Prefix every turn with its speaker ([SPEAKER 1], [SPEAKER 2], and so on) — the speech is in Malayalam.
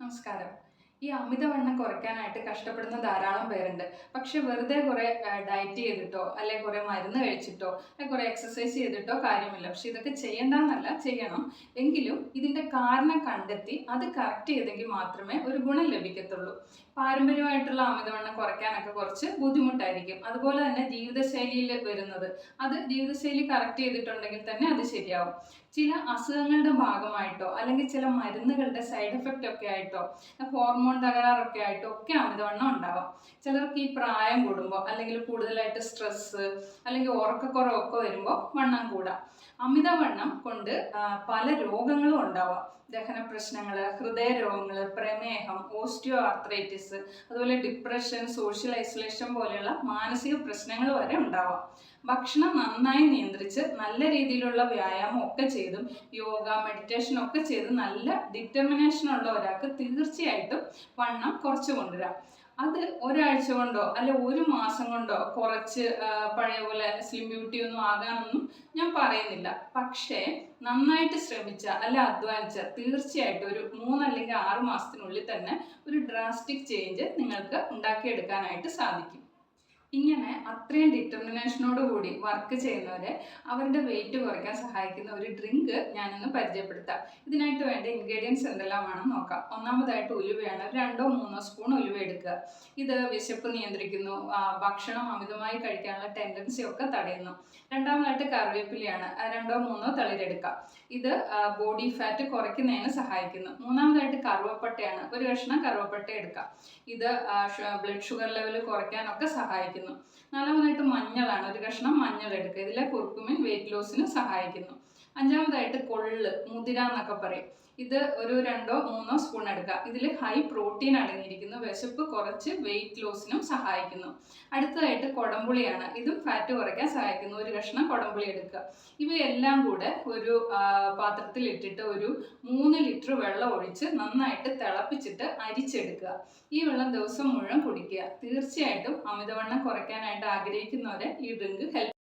[SPEAKER 1] Nossa, cara, ഈ അമിതവണ്ണം കുറയ്ക്കാനായിട്ട് കഷ്ടപ്പെടുന്ന ധാരാളം പേരുണ്ട്. പക്ഷെ വെറുതെ കുറെ ഡയറ്റ് ചെയ്തിട്ടോ അല്ലെ കുറെ മരുന്ന് കഴിച്ചിട്ടോ അല്ലെ കുറെ എക്സസൈസ് ചെയ്തിട്ടോ കാര്യമില്ല. പക്ഷെ ഇതൊക്കെ ചെയ്യണ്ടെന്നല്ല ചെയ്യണം. എങ്കിലും ഇതിന്റെ കാരണം കണ്ടെത്തി അത് കറക്റ്റ് ചെയ്തെങ്കിൽ മാത്രമേ ഒരു ഗുണം ലഭിക്കത്തുള്ളൂ. പാരമ്പര്യമായിട്ടുള്ള അമിതവണ്ണം കുറയ്ക്കാനൊക്കെ കുറച്ച് ബുദ്ധിമുട്ടായിരിക്കും. അതുപോലെ തന്നെ ജീവിതശൈലിയിൽ വരുന്നത്. അത് ജീവിതശൈലി കറക്റ്റ് ചെയ്തിട്ടുണ്ടെങ്കിൽ തന്നെ അത് ശരിയാവും. ചില അസുഖങ്ങളുടെ ഭാഗമായിട്ടോ അല്ലെങ്കിൽ ചില മരുന്നുകളുടെ സൈഡ് എഫക്റ്റ് ഒക്കെ ആയിട്ടോ ഹോർമോൺ തകരാറൊക്കെ ആയിട്ടും ഒക്കെ അമിതവണ്ണം ഉണ്ടാവാം. ചിലർക്ക് ഈ പ്രായം കൂടുമ്പോൾ അല്ലെങ്കിൽ കൂടുതലായിട്ട് സ്ട്രെസ്സ് അല്ലെങ്കിൽ ഉറക്കക്കുറവൊക്കെ വരുമ്പോൾ വണ്ണം കൂടാം അമിതവണ്ണം കൊണ്ട് പല രോഗങ്ങളും ഉണ്ടാവാം. ദഹന പ്രശ്നങ്ങൾ ഹൃദയരോഗങ്ങൾ പ്രമേഹം ഓസ്റ്റിയോ ആർത്രൈറ്റിസ് അതുപോലെ ഡിപ്രഷൻ സോഷ്യൽ ഐസൊലേഷൻ പോലെയുള്ള മാനസിക പ്രശ്നങ്ങൾ വരെ ഉണ്ടാവാം. ഭക്ഷണം നന്നായി നിയന്ത്രിച്ച് നല്ല രീതിയിലുള്ള വ്യായാമം ഒക്കെ ചെയ്തും യോഗ മെഡിറ്റേഷൻ ഒക്കെ ചെയ്ത് നല്ല ഡിറ്റർമിനേഷൻ ഉള്ള ഒരാൾക്ക് തീർച്ചയായിട്ടും വണ്ണം കുറച്ച് കൊണ്ടുവരാം. അത് ഒരാഴ്ച കൊണ്ടോ അല്ലെ ഒരു മാസം കൊണ്ടോ കുറച്ച് പഴയ പോലെ സ്ലിം ബ്യൂട്ടി ഒന്നും ആകാനൊന്നും ഞാൻ പറയുന്നില്ല. പക്ഷേ നന്നായിട്ട് ശ്രമിച്ച അല്ല അധ്വാനിച്ച തീർച്ചയായിട്ടും ഒരു മൂന്ന് അല്ലെങ്കിൽ ആറ് മാസത്തിനുള്ളിൽ തന്നെ ഒരു ഡ്രാസ്റ്റിക് ചേഞ്ച് നിങ്ങൾക്ക് ഉണ്ടാക്കിയെടുക്കാനായിട്ട് സാധിക്കും. ഇങ്ങനെ അത്രയും ഡിറ്റർമിനേഷനോട് കൂടി വർക്ക് ചെയ്യുന്നവരെ അവരുടെ വെയിറ്റ് കുറയ്ക്കാൻ സഹായിക്കുന്ന ഒരു ഡ്രിങ്ക് ഞാനിന്ന് പരിചയപ്പെടുത്താം. ഇതിനായിട്ട് വേണ്ട ഇൻഗ്രീഡിയൻസ് എന്തെല്ലാം എന്തെല്ലാമാണെന്ന് നോക്കാം. ഒന്നാമതായിട്ട് ഉലുവയാണ്. രണ്ടോ മൂന്നോ സ്പൂൺ ഉലുവ എടുക്കുക. ഇത് വിശപ്പ് നിയന്ത്രിക്കുന്നു. ഭക്ഷണം അമിതമായി കഴിക്കാനുള്ള ടെൻഡൻസി ഒക്കെ തടയുന്നു. രണ്ടാമതായിട്ട് കറിവേപ്പിലയാണ്. രണ്ടോ മൂന്നോ തളിരെടുക്കാം. ഇത് ബോഡി ഫാറ്റ് കുറയ്ക്കുന്നതിന് സഹായിക്കുന്നു. മൂന്നാമതായിട്ട് കറുവപ്പട്ടയാണ്. ഒരു കഷ്ണം കറുവപ്പട്ട എടുക്കാം. ഇത് ബ്ലഡ് ഷുഗർ ലെവൽ കുറയ്ക്കാനൊക്കെ സഹായിക്കുന്നു. നാലാമതായിട്ട് മഞ്ഞളാണ്. ഒരു കഷ്ണം മഞ്ഞൾ എടുക്കുക. ഇതിലെ കുർക്കുമിൻ വെയിറ്റ് ലോസിന് സഹായിക്കുന്നു. അഞ്ചാമതായിട്ട് കൊള്ള് മുതിര എന്നൊക്കെ പറയും. ഇത് ഒരു രണ്ടോ മൂന്നോ സ്പൂൺ എടുക്കുക. ഇതിൽ ഹൈ പ്രോട്ടീൻ അടങ്ങിയിരിക്കുന്നു വിശപ്പ് കുറച്ച് വെയിറ്റ് ലോസിനും സഹായിക്കുന്നു. അടുത്തതായിട്ട് കൊടംപുളിയാണ്. ഇതും ഫാറ്റ് കുറയ്ക്കാൻ സഹായിക്കുന്നു. ഒരു കഷ്ണം കൊടംപുളി എടുക്കുക. ഇവയെല്ലാം കൂടെ ഒരു പാത്രത്തിൽ ഇട്ടിട്ട് ഒരു മൂന്ന് ലിറ്റർ വെള്ളം ഒഴിച്ച് നന്നായിട്ട് തിളപ്പിച്ചിട്ട് അരിച്ചെടുക്കുക. ഈ വെള്ളം ദിവസം മുഴുവൻ കുടിക്കുക. തീർച്ചയായിട്ടും അമിതവണ്ണം കുറയ്ക്കാനായിട്ട് ആഗ്രഹിക്കുന്നവരെ ഈ ഡ്രിങ്ക് ഹെൽപ്പ്